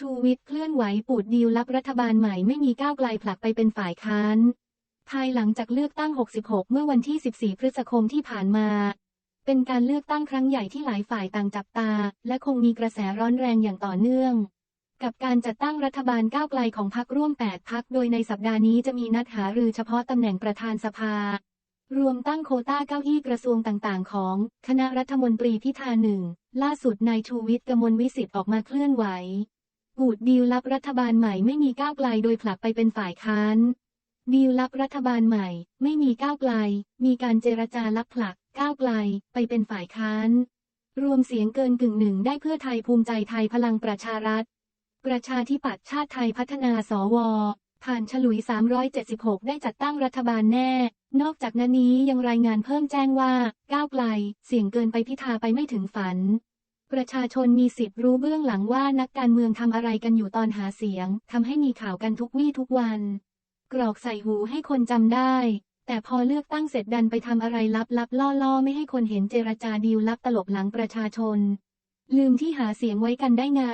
ชูวิทย์เคลื่อนไหวปูดดีลลับรัฐบาลใหม่ไม่มีก้าวไกลผลักไปเป็นฝ่ายค้าน ภายหลังจากเลือกตั้ง 66 เมื่อวันที่ 14 พฤษภาคมที่ผ่านมา เป็นการเลือกตั้งครั้งใหญ่ที่หลายฝ่ายต่างจับตา และคงมีกระแสร้อนแรงอย่างต่อเนื่อง กับการจัดตั้งรัฐบาลก้าวไกลของพรรคร่วม 8พักโดยในสัปดาห์นี้จะมีนัดหารือเฉพาะตำแหน่งประธานสภารวมตั้งโคต้าเก้าอี้กระทรวงต่างๆ ของ คณะรัฐมนตรีพิธาหนึ่ง ล่าสุดนายชูวิทย์กมลวิสิทธิ์ออกมาเคลื่อนไหว กูดดีลลับรัฐบาลใหม่ไม่มีก้าวไกลโดยผลักไปเป็นฝ่ายค้าน ดีลลับรัฐบาลใหม่ ไม่มีก้าวไกล มีการเจรจาลับผลัก ก้าวไกล ไปเป็นฝ่ายค้าน รวมเสียงเกินกึ่งหนึ่งได้เพื่อไทยภูมิใจไทยพลังประชารัฐ ประชาธิปัตย์ชาติไทยพัฒนาสว ผ่านฉลุย 376 ได้จัดตั้งรัฐบาลแน่ นอกจากนั้นนี้ยังรายงานเพิ่มแจ้งว่า ก้าวไกล เสียงเกินไปพิธาไปไม่ถึงฝัน ประชาชนมีสิทธิ์รู้เบื้องหลังว่านักการเมืองทำอะไรกันอยู่ตอนหาเสียงทำให้มีข่าวกันทุกวี่ทุกวัน กรอกใส่หูให้คนจำได้ แต่พอเลือกตั้งเสร็จดันไปทำอะไรลับๆล่อๆ ไม่ให้คนเห็นเจรจาดีลลับตลบหลังประชาชน ลืมที่หาเสียงไว้กันได้ไง